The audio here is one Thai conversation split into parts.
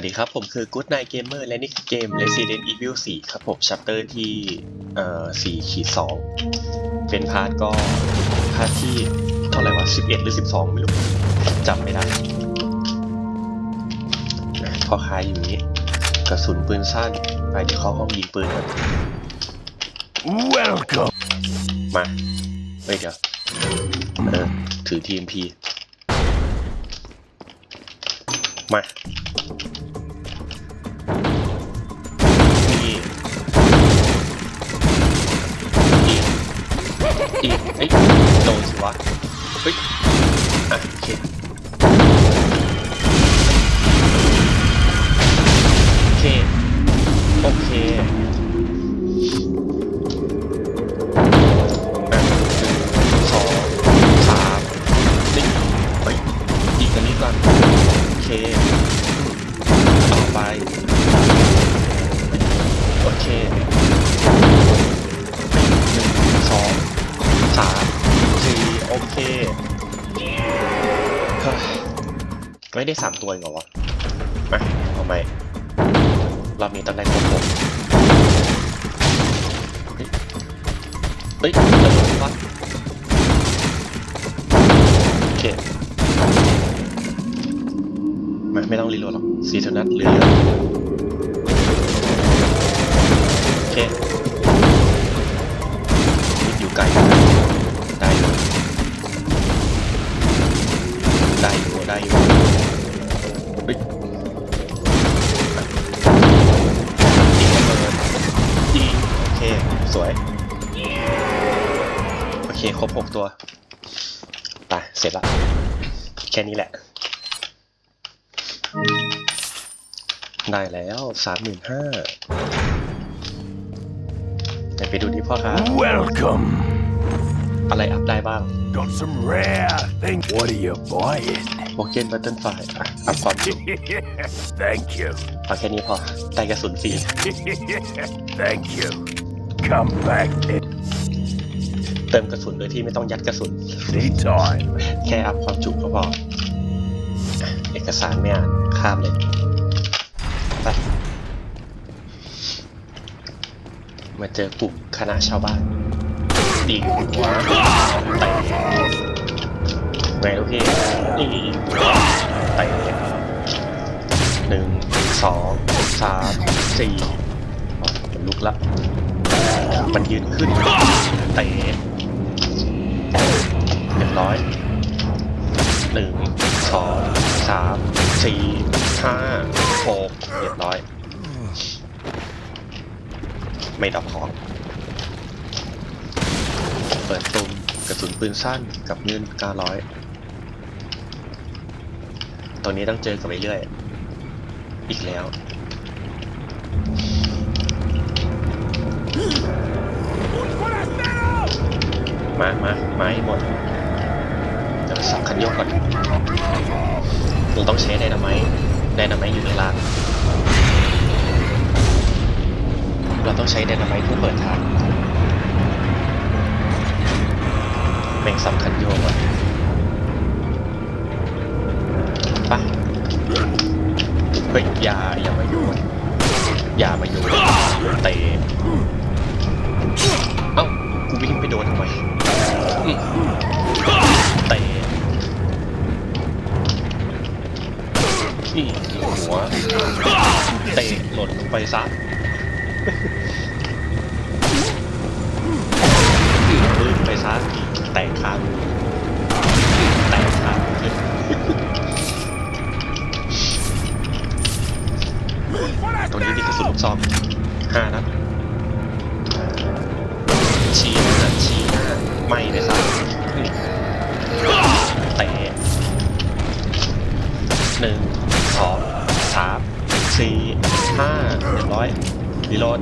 วัสดีครับ ผมคือ Good Night Gamer และนี่คือเกม Resident Evil 4 ครับผมชัปเตอร์ที่เอ่อ4ขีด2เป็นพาร์ทก็พาร์ทที่เท่าไหร่วะ 11 หรือ 12 ไม่รู้จำไม่ได้นะพอคายอยู่นี้ กระสุนปืนสั้น ไปเดี๋ยวเข้าห้องยิงปืนกัน Welcome. มาเฮ้ยเดี๋ยวเออถือ TMP มา อีกเอ้ยโดนสิวะเฮ้ยอะโอเคโอเคโอเค ไม่ได้สามตัวเองเหรอวะมาเอาใหม่รอบนี้ต้องได้ครบหกเฮ้ยเฮ้ยเดี๋ยววะโอเคไม่ไม่ต้องรีโหลดหรอกซีเท่านั้นเหลือๆโอเค ค่นี้แหละ ได้แล้วสามหมื่นห้าไปดูดิพ่อค้า Welcome. อะไรอัพได้บ้าง Got some rare things. What are you buying? โบเกนบัตเทิลไฟอะอัพความจุ Thank you. เอาแค่นี้พอได้กระสุนฟรี Thank you. Come back เติมกระสุนโดยที่ไม่ต้องยัดกระสุน anytime. แค่อัพความจุก็พอ อะเอกสารไม่อ่านข้ามเลยไปมาเจอกลุ่มคณะชาวบ้านดีหัวเตะไงลูกพี่นี่เตะหนึ่งสองสามสี่มันลุกละ มันยืนขึ้นเตะเรียบร้อยหนึ่งสอง สามสี่ห้าหกเรียบร้อย ไม่ดับของ เปิดตุ่มกระสุนปืนสั้นกับเงิน900ตัวนี้ต้องเจอกับไปเรื่อย อีกแล้วมามามาให้หมดเดี๋ยวสับคันโยกก่อน เราต้องใช้ไดนาไมต์ไดนาไมต์อยู่ข้างล่างเราต้องใช้ไดนาไมต์เพื่อเปิดทางแม่งสับคันโยกก่อนไปเฮ้ยอย่าอย่ามาโยนอย่ามาโยนเตะเอ้ากูวิ่งไปโดนทำไม นี่หัวเตะหล่นลงไปซะปืนไปซะแตกขาดแตกขาดตัวนี้มีกระสุนซองห้านัด เรียบร้อยรีโหลด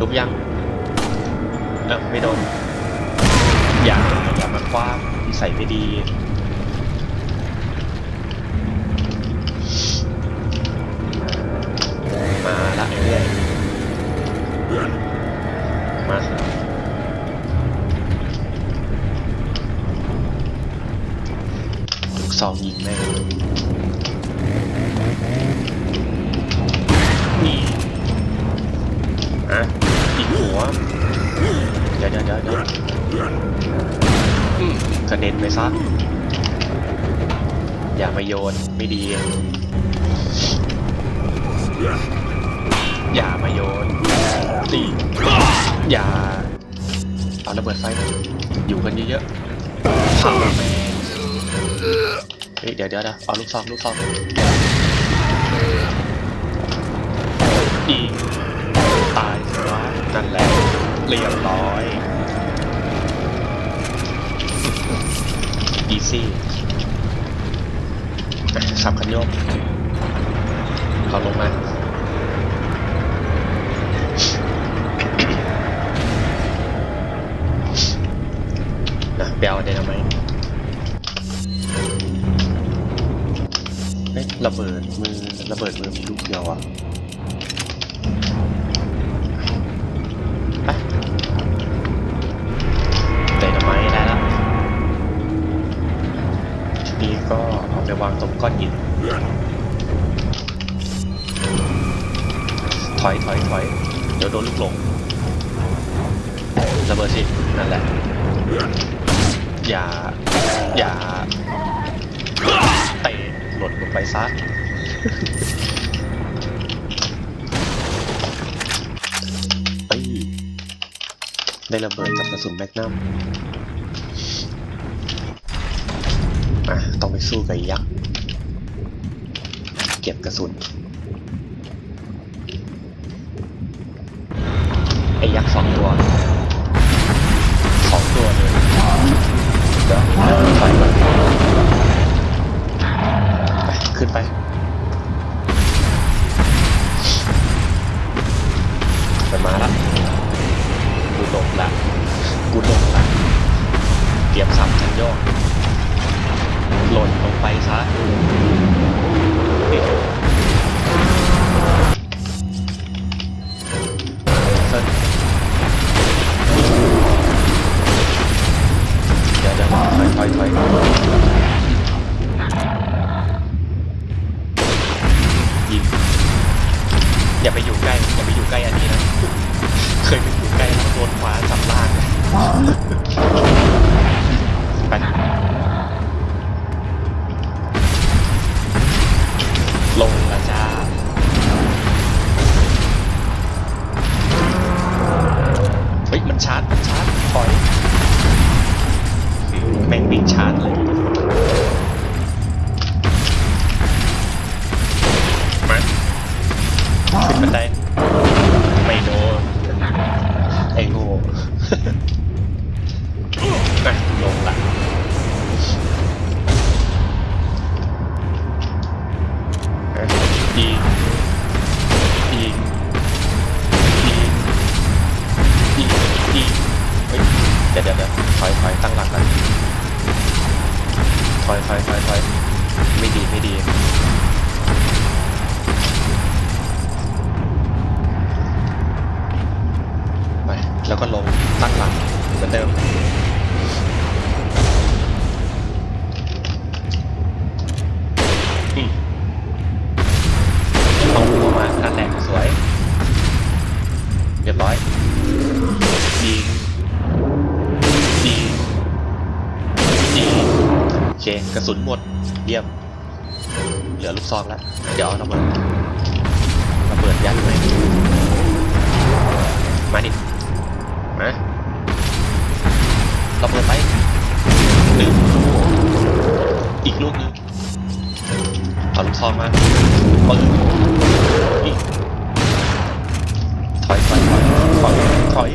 ลุกยัง เออไม่โดน อย่าอย่ามาคว้างนิสัยไม่ดี มาละเรื่อยมาลูกซองยิง เดี๋ยวเดี๋ยวเดี๋ยวเดี๋ยวอืมกระเด็นไปซะอย่ามาโยนไม่ดี อย่ามาโยนตีอย่าเอาระเบิดไฟมาอยู่กันเยอะๆข่าวแม่งเฮ้ยเดี๋ยวเดี๋ยวเดี๋ยวเอาลูกซองลูกซองอีกตายสิวะนั่นแหละเรียบร้อย ซี่สับคันโยกเขาลงมานะเปียวเดนไหมเอ๊ะระเบิดมือระเบิดมือมีลูกเดียวอะ ก้อนหิน ถอยถอยถอยเดี๋ยวโดนลูกหลงระเบิดสินั่นแหละ อย่า อย่าเตะหล่นลงไปซะเอ้ได้ระเบิดกับกระสุนแมกนัมอะต้องไปสู้กับยักษ์ เก็บกระสุน ไอ้ยักษ์สองตัวสองตัวเลยเดี๋ยวไฟก่อนไปขึ้นไปมันมาละกูหลงละกูหลงละเตรียมสับชันโยกหล่นลงไปซะ นี่เซิเดี๋ยวเดี๋ยวถอยถอยถอยยิงอย่าไปอยู่ใกล้อย่าไปอยู่ใกล้อันนี้นะ เคยไปอยู่ใกล้แล้วโดนฟ้าจับล่าง กระสุนหมดเยี่ยม เหลือลูกซองแล้ว เดี๋ยวเอาระเบิดระเบิดยัดไหมมาดิมาระเบิดไปหนึ่งอีกลูกหนึงเอาลูกซองมาปึ้งอีกถอยถอยถอยถอยถอย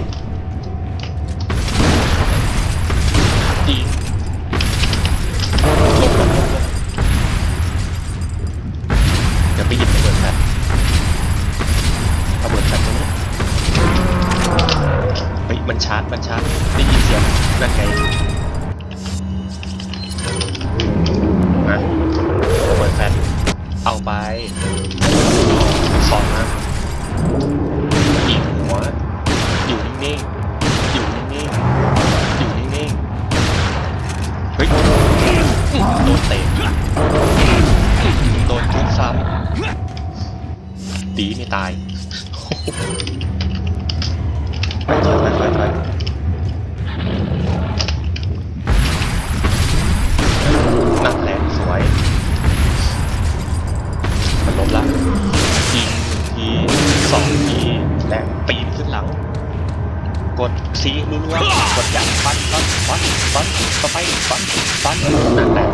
ซีรัวๆกดยันฟันฟันฟันฟันต่อไปฟันฟันนั่นแหละ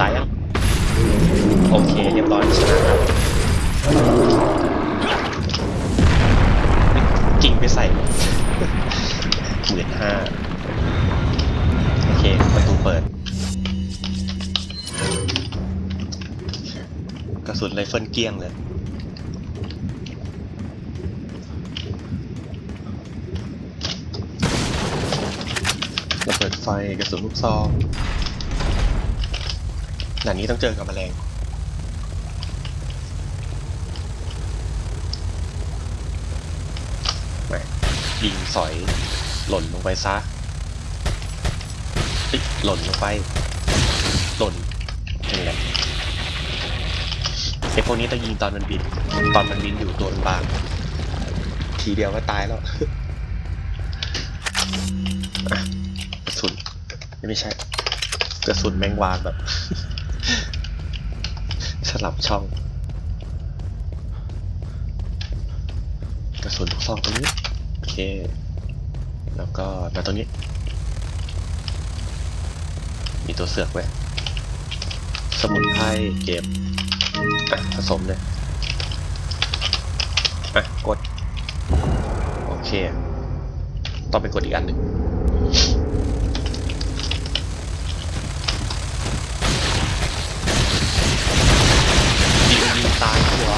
ตายยังโอเคเรียบร้อยชนะครับกิ่งไปใส่หมื่นห้าโอเคประตูเปิด กระสุนไรเฟิลเกลี้ยงเลย ระเบิด ไฟกระสุนลูกซองด่านนี้ต้องเจอกับแมลงยิงสอยหล่นลงไปซะเอ้ยหล่นลงไป หล่นนี่แหละไอพวกนี้ต้องยิงตอนมันบิน ตอนมันบินอยู่ตัวมันบาง ทีเดียวก็ตายแล้ว ไม่ใช่ กระสุนแมงวานแบบ สลับช่อง กระสุนลูกซองตรงนี้ โอเค แล้วก็มาตรงนี้ มีตัวเสือกไว้ สมุนไพรเก็บอะผสมเลยอะกด โอเค ต้องไปกดอีกอันหนึ่ง ยิงยิง ตายหัว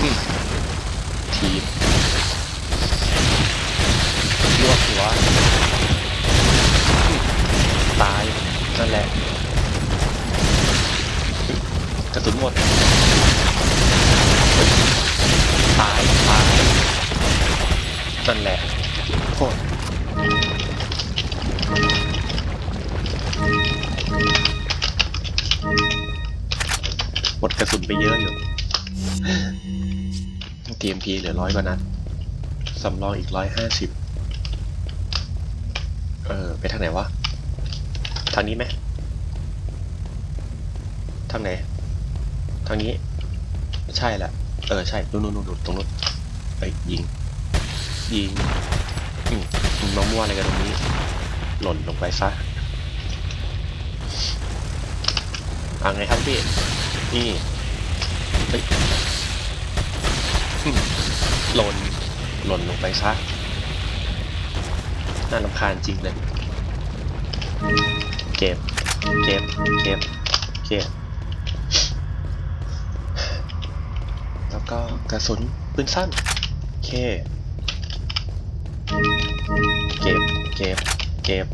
อืมทีบลวกหัวอืมตาย นั่นแหละอืมกระสุนหมด ตาย ตาย นั่นแหละโคตร หมดกระสุนไปเยอะอยู่ TMP เหลือร้อยกว่านัดสำรองอีกร้อยห้าสิบเออ ไปทางไหนวะ ทางนี้ไหมทางไหน ทางนี้ ใช่แหละ เออ ใช่นู่นนู่นนู่นตรงนู้นไปยิง ยิงอืมมึงมามั่วอะไรกันตรงนี้ หล่นลงไปซะเอาไงครับพี่ นี่เฮ้ยหล่นหล่นลงไปซะน่ารำคาญจริงเลย เก็บ เก็บ เก็บ เก็บ แล้วก็กระสุนปืนสั้นโอเค เก็บ เก็บ เก็บ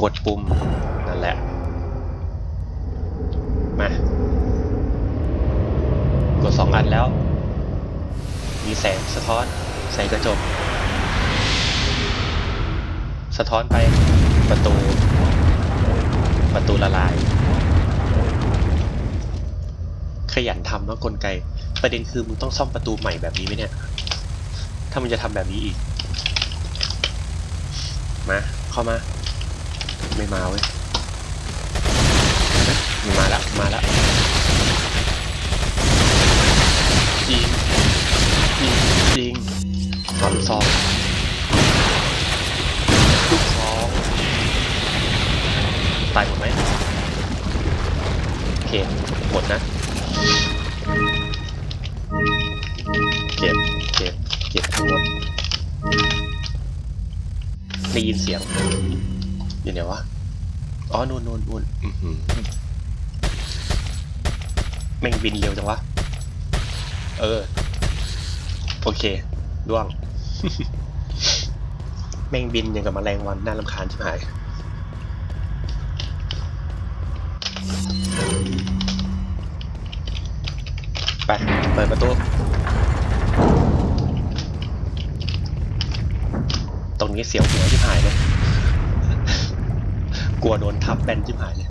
กดปุ่ม แหละ มา กดสองอันแล้ว มีแสงสะท้อน ใส่กระจก สะท้อนไปประตู ประตูละลาย ขยันทำเนาะกลไก ประเด็นคือมึงต้องซ่อมประตูใหม่แบบนี้ไหมเนี่ย ถ้ามึงจะทำแบบนี้อีก มา เข้ามา ไม่มาเว้ย มีมาละมาละยิงยิงยิงสองซองลูกซองตายหมดไหมโอเคหมดนะเก็บเก็บเก็บทั้งหมดได้ยินเสียงอยู่ไหนวะอ๋อนู่นนู่นนู่นอื้อหือ แม่งบินเร็วจังวะ เออ โอเคล่วง แม่งบินอย่างกับแมลงวันน่ารำคาญชิบหายไปเปิดประตูรงนี้เสียวหัวที่หายเลย กลัวโดนทับแบนที่หายเลย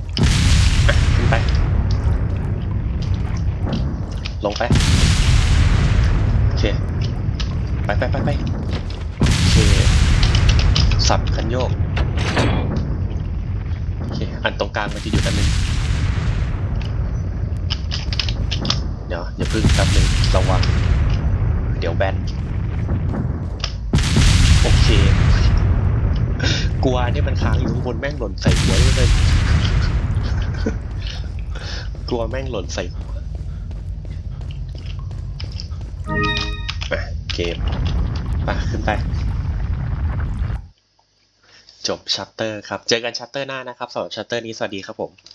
อะขึ้นไป ลงไป โอเค ไปไปไปไปโอเค สับคันโยก โอเค อันตรงกลางมันจะอยู่ด้านนึงเดี๋ยวอย่าพึ่งแป๊บนึงระวัง เดี๋ยวแบน โอเค กลัวนี่มันค้างอยู่ข้างบนแม่งหล่นใส่หัวเลยกลัวแม่งหล่นใส่หัว เกมไปขึ้นไป จบชัปเตอร์ครับ เจอกันชัปเตอร์หน้านะครับสำหรับชัปเตอร์นี้สวัสดีครับผม